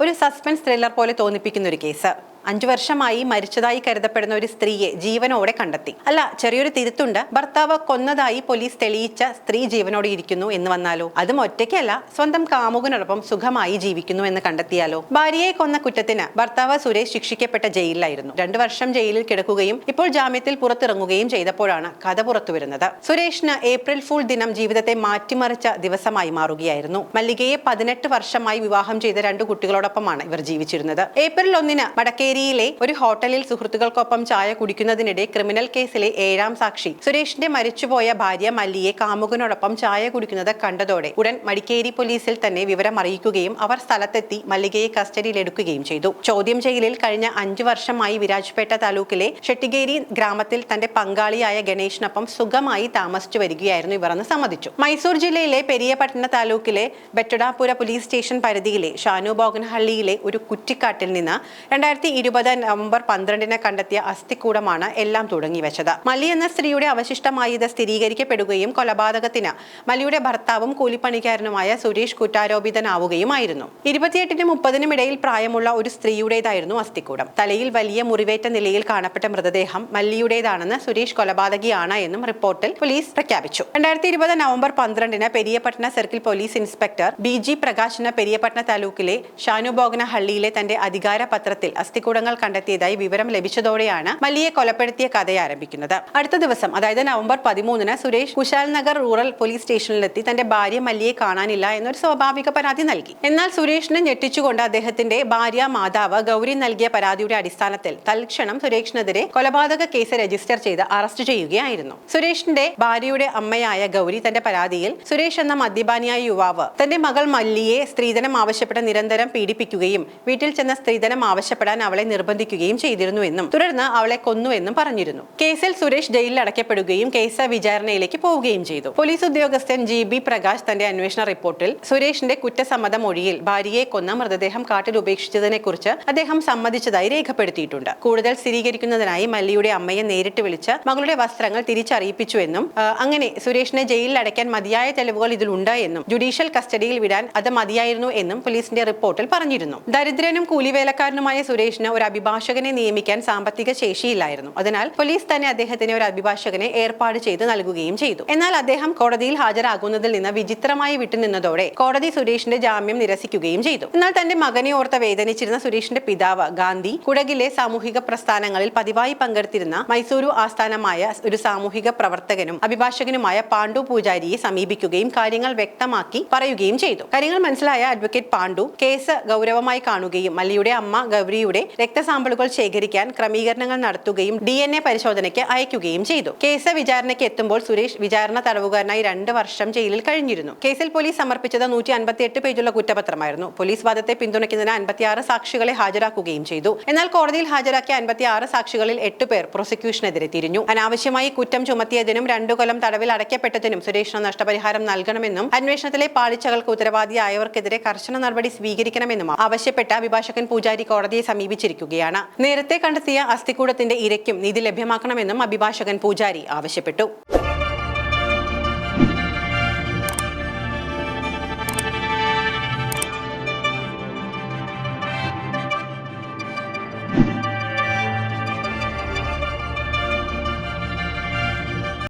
ഒരു suspense thriller പോലെ തോന്നിപ്പിക്കുന്ന ഒരു കേസ്. അഞ്ചു വർഷമായി മരിച്ചതായി കരുതപ്പെടുന്ന ഒരു സ്ത്രീയെ ജീവനോടെ കണ്ടെത്തി. അല്ല ചെറിയൊരു തിരുത്തുണ്ട്. ഭർത്താവ് കൊന്നതായി പോലീസ് തെളിയിച്ച സ്ത്രീ ജീവനോടെ ഇരിക്കുന്നു എന്ന് വന്നാലോ? അതും ഒറ്റയ്ക്കല്ല സ്വന്തം കാമുകനോടൊപ്പം സുഖമായി ജീവിക്കുന്നു എന്ന് കണ്ടെത്തിയാലോ? ഭാര്യയെ കൊന്ന കുറ്റത്തിന് ഭർത്താവ് സുരേഷ് ശിക്ഷിക്കപ്പെട്ട ജയിലിലായിരുന്നു. രണ്ടു വർഷം ജയിലിൽ കിടക്കുകയും ഇപ്പോൾ ജാമ്യത്തിൽ പുറത്തിറങ്ങുകയും ചെയ്തപ്പോഴാണ് കഥ പുറത്തു വരുന്നത് സുരേഷിന് ഏപ്രിൽ ഫുൾ ദിനം ജീവിതത്തെ മാറ്റിമറിച്ച ദിവസമായി മാറുകയായിരുന്നു. മല്ലികയെ പതിനെട്ട് വർഷമായി വിവാഹം ചെയ്ത രണ്ടു കുട്ടികളോടൊപ്പമാണ് ഇവർ ജീവിച്ചിരുന്നത്. ഏപ്രിൽ ഒന്നിന് മടക്കേരിയിലെ ഒരു ഹോട്ടലിൽ സുഹൃത്തുക്കൾക്കൊപ്പം ചായ കുടിക്കുന്നതിനിടെ ക്രിമിനൽ കേസിലെ ഏഴാം സാക്ഷി സുരേഷിന്റെ മരിച്ചുപോയ ഭാര്യ മല്ലിയെ കാമുകനോടൊപ്പം ചായ കുടിക്കുന്നത് കണ്ടതോടെ ഉടൻ മടിക്കേരി പോലീസിൽ തന്നെ വിവരം അറിയിക്കുകയും അവർ സ്ഥലത്തെത്തി മല്ലികയെ കസ്റ്റഡിയിലെടുക്കുകയും ചെയ്തു. ചോദ്യം ചെയ്യലിൽ കഴിഞ്ഞ അഞ്ചു വർഷമായി വിരാജ്പേട്ട താലൂക്കിലെ ഷെട്ടിഗേരി ഗ്രാമത്തിൽ തന്റെ പങ്കാളിയായ ഗണേഷിനൊപ്പം സുഖമായി താമസിച്ചു വരികയായിരുന്നു ഇവർ എന്ന് സമ്മതിച്ചു. മൈസൂർ ജില്ലയിലെ പെരിയപട്ടണ താലൂക്കിലെ ബെറ്റഡാപുര പോലീസ് സ്റ്റേഷൻ പരിധിയിലെ ഷാനു ബോഗൻഹള്ളിയിലെ ഒരു കുറ്റിക്കാട്ടിൽ നിന്ന് രണ്ടായിരത്തി ഇരുപത് നവംബർ പന്ത്രണ്ടിന് കണ്ടെത്തിയ അസ്ഥിക്കൂടമാണ് എല്ലാം തുടങ്ങിവെച്ചത് മലി എന്ന സ്ത്രീയുടെ അവശിഷ്ടമായി ഇത് സ്ഥിരീകരിക്കപ്പെടുകയും കൊലപാതകത്തിന് മലിയുടെ ഭർത്താവും കൂലിപ്പണിക്കാരനുമായ സുരേഷ് കുറ്റാരോപിതനാവുകയുമായിരുന്നു. ഇരുപത്തിയെട്ടിനും മുപ്പതിനും ഇടയിൽ പ്രായമുള്ള ഒരു സ്ത്രീയുടേതായിരുന്നു അസ്ഥിക്കൂടം. തലയിൽ വലിയ മുറിവേറ്റ നിലയിൽ കാണപ്പെട്ട മൃതദേഹം മല്ലിയുടേതാണെന്ന് സുരേഷ് കൊലപാതകിയാണ് എന്നും റിപ്പോർട്ടിൽ പോലീസ് പ്രഖ്യാപിച്ചു. രണ്ടായിരത്തി ഇരുപത് നവംബർ പന്ത്രണ്ടിന് Periyapatna circle police inspector B G പ്രകാശിന് Periyapatna താലൂക്കിലെ ഷാനുബോഗന ഹള്ളിയിലെ തന്റെ അധികാര പത്രത്തിൽ അസ്ഥികൂടങ്ങൾ കണ്ടെത്തിയതായി വിവരം ലഭിച്ചതോടെയാണ് മല്ലിയെ കൊലപ്പെടുത്തിയ കഥ ആരംഭിക്കുന്നത്. അടുത്ത ദിവസം അതായത് നവംബർ പതിമൂന്നിന് സുരേഷ് കുശാൽ നഗർ റൂറൽ പോലീസ് സ്റ്റേഷനിലെത്തി തന്റെ ഭാര്യ മല്ലിയെ കാണാനില്ല എന്നൊരു സ്വാഭാവിക പരാതി നൽകി. എന്നാൽ സുരേഷിനെ ഞെട്ടിച്ചുകൊണ്ട് അദ്ദേഹത്തിന്റെ ഭാര്യ മാതാവ് ഗൗരി നൽകിയ പരാതിയുടെ അടിസ്ഥാനത്തിൽ തൽക്ഷണം സുരേഷിനെതിരെ കൊലപാതക കേസ് രജിസ്റ്റർ ചെയ്ത് അറസ്റ്റ് ചെയ്യുകയായിരുന്നു. സുരേഷിന്റെ ഭാര്യയുടെ അമ്മയായ ഗൗരി തന്റെ പരാതിയിൽ സുരേഷ് എന്ന മദ്യപാനിയായ യുവാവ് തന്റെ മകൾ മല്ലിയെ സ്ത്രീധനം ആവശ്യപ്പെട്ട് നിരന്തരം പീഡിപ്പിക്കുകയും വീട്ടിൽ ചെന്ന സ്ത്രീധനം ആവശ്യപ്പെടാൻ അവളെ നിർബന്ധിക്കുകയും ചെയ്തിരുന്നുവെന്നും തുടർന്ന് അവളെ കൊന്നുവെന്നും പറഞ്ഞിരുന്നു. കേസിൽ സുരേഷ് ജയിലിൽ അടയ്ക്കപ്പെടുകയും കേസ് വിചാരണയിലേക്ക് പോവുകയും ചെയ്തു. പോലീസ് ഉദ്യോഗസ്ഥൻ ജി ബി പ്രകാശ് തന്റെ അന്വേഷണ റിപ്പോർട്ടിൽ സുരേഷിന്റെ കുറ്റസമ്മത മൊഴിയിൽ ഭാര്യയെ കൊന്ന മൃതദേഹം കാട്ടിൽ ഉപേക്ഷിച്ചതിനെക്കുറിച്ച് അദ്ദേഹം സമ്മതിച്ചതായി രേഖപ്പെടുത്തിയിട്ടുണ്ട്. കൂടുതൽ സ്ഥിരീകരിക്കുന്നതിനായി മല്ലിയുടെ അമ്മയെ നേരിട്ട് വിളിച്ച് മകളുടെ വസ്ത്രങ്ങൾ തിരിച്ചറിയിപ്പിച്ചുവെന്നും അങ്ങനെ സുരേഷിനെ ജയിലിൽ അടയ്ക്കാൻ മതിയായ തെളിവുകൾ ഇതിലുണ്ട് ജുഡീഷ്യൽ കസ്റ്റഡിയിൽ വിടാൻ അത് മതിയായിരുന്നു എന്നും പോലീസിന്റെ റിപ്പോർട്ടിൽ പറഞ്ഞിരുന്നു. ദരിദ്രനും കൂലിവേലക്കാരനുമായ സുരേഷിന് ഒരു അഭിഭാഷകനെ നിയമിക്കാൻ സാമ്പത്തിക ശേഷിയില്ലായിരുന്നു. അതിനാൽ പോലീസ് തന്നെ അദ്ദേഹത്തിന് ഒരു അഭിഭാഷകനെ ഏർപ്പാട് ചെയ്ത് നൽകുകയും ചെയ്തു. എന്നാൽ അദ്ദേഹം കോടതിയിൽ ഹാജരാകുന്നതിൽ നിന്ന് വിചിത്രമായി വിട്ടുനിന്നതോടെ കോടതി സുരേഷിന്റെ ജാമ്യം നിരസിക്കുകയും ചെയ്തു. എന്നാൽ തന്റെ മകനെ ഓർത്ത വേദനിച്ചിരുന്ന സുരേഷിന്റെ പിതാവ് ഗാന്ധി കുടകിലെ സാമൂഹിക പ്രസ്ഥാനങ്ങളിൽ പതിവായി പങ്കെടുത്തിരുന്ന മൈസൂരു ആസ്ഥാനമായ ഒരു സാമൂഹിക പ്രവർത്തകനും അഭിഭാഷകനുമായ പാണ്ഡു പൂജാരിയെ സമീപിക്കുകയും കാര്യങ്ങൾ വ്യക്തമാക്കി പറയുകയും ചെയ്തു. കാര്യങ്ങൾ മനസ്സിലായ അഡ്വക്കേറ്റ് പാണ്ഡു കേസ് ഗൗരവമായി കാണുകയും മല്ലിയുടെ അമ്മ ഗൗരിയുടെ രക്തസാമ്പിളുകൾ ശേഖരിക്കാൻ ക്രമീകരണങ്ങൾ നടത്തുകയും ഡി എൻ എ പരിശോധനയ്ക്ക് അയക്കുകയും ചെയ്തു. കേസ് വിചാരണയ്ക്ക് എത്തുമ്പോൾ സുരേഷ് വിചാരണ തടവുകാരനായി രണ്ട് വർഷം ജയിലിൽ കഴിഞ്ഞിരുന്നു. കേസിൽ പോലീസ് സമർപ്പിച്ചത് നൂറ്റി അൻപത്തിയെട്ട് പേജുള്ള കുറ്റപത്രമായിരുന്നു. പോലീസ് വാദത്തെ പിന്തുണയ്ക്കുന്നതിന് അൻപത്തിയാറ് സാക്ഷികളെ ഹാജരാക്കുകയും ചെയ്തു. എന്നാൽ കോടതിയിൽ ഹാജരാക്കിയ അൻപത്തിയാറ് സാക്ഷികളിൽ എട്ട് പേർ പ്രോസിക്യൂഷനെതിരെ തിരിഞ്ഞു. അനാവശ്യമായി കുറ്റം ചുമത്തിയതിനും രണ്ടു കൊല്ലം തടവിൽ അടയ്ക്കപ്പെട്ടതിനും സുരേഷിന് നഷ്ടപരിഹാരം നൽകണമെന്നും അന്വേഷണത്തിലെ പാളിച്ചകൾക്ക് ഉത്തരവാദിയായവർക്കെതിരെ കർശന നടപടി സ്വീകരിക്കണമെന്നും ആവശ്യപ്പെട്ട അഭിഭാഷകൻ പൂജാരി കോടതിയെ സമീപിച്ചിരിക്കുകയാണ് നേരത്തെ കണ്ടെത്തിയ അസ്ഥിക്കൂടത്തിന്റെ ഇരയ്ക്കും നീതി ലഭ്യമാക്കണമെന്നും അഭിഭാഷകൻ പൂജാരി ആവശ്യപ്പെട്ടു.